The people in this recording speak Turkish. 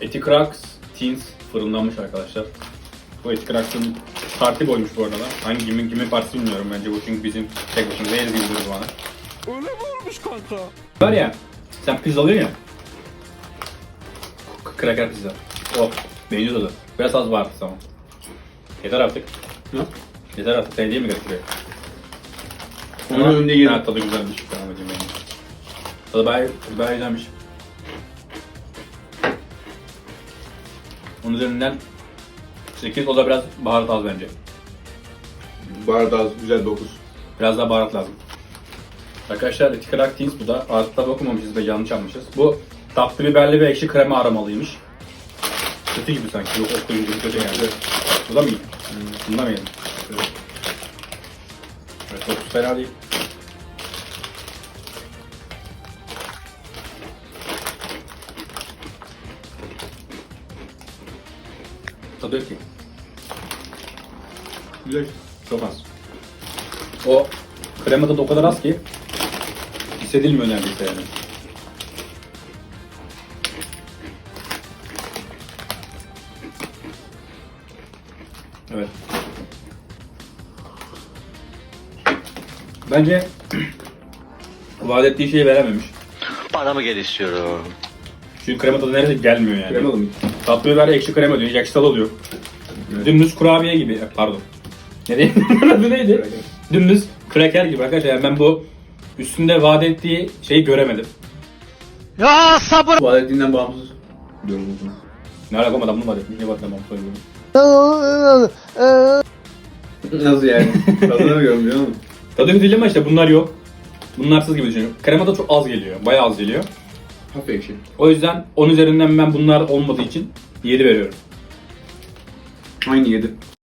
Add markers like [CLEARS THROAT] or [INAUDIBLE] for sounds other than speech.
Eticrax Teens fırınlanmış arkadaşlar. Bu Eticrax'ın parti boymuş bu arada. Hangi kimin kimin partisi bilmiyorum bence bu çünkü bizim tek başımıza yeriz gibi duruyor bana. Öyle mi olmuş kanka? Var ya, sen pizza alıyorsun ya. Kraker pizza. O, beğeniyor tadı. Biraz az var ama. Yeter artık. Ne? Yeter artık, sen değil mi getiriyor? Onun önünde yedim. Tadı güzelmiş. Tamam hadi beğendim. Tadı bayağı, bayağı güzelmiş. Onun üzerinden 8 o da biraz baharat az bence. Baharat az, güzel dokuz. Biraz daha baharat lazım. Arkadaşlar Etikrak Teens bu da. Ağızları okumamışız ve yanlış almışız. Bu tatlı biberli ve ekşi krema aromalıymış. Kötü gibi sanki. Yok okuyunca kötü geldi. Bu da mı iyi? Bunda mı iyi? Evet, çok fena değil. Yok ki. Güzel. Çok az. O krema tadı o kadar az ki hissedilmiyor neredeyse yani. Evet. Bence [CLEARS THROAT] vaat ettiği şeyi verememiş. Paramı geri istiyorum. Çünkü krema tadı neredeyse gelmiyor yani. Kremalı mı? Tatlı biber ekşi krema diyor, ekşi tadı oluyor. Dümdüz kurabiye gibi, pardon. Ne diyeyim? [LAUGHS] Adı neydi? Dümdüz kraker gibi arkadaşlar. Yani ben bu üstünde vaat ettiği şeyi göremedim. Ya sabır! Bu adetinden bağımsız. Diyorum bunu. Ne alakam adamın vaat etmiş, ne vaat etmem söylüyorum. Nasıl yani? Kazanamıyorum biliyor musun? Tadı kötü değil ama işte bunlar yok. Bunlarsız gibi düşünüyorum. Krema da çok az geliyor, bayağı az geliyor. Hafif ekşi. O yüzden 10 üzerinden ben bunlar olmadığı için 7 veriyorum. Aynı yedi.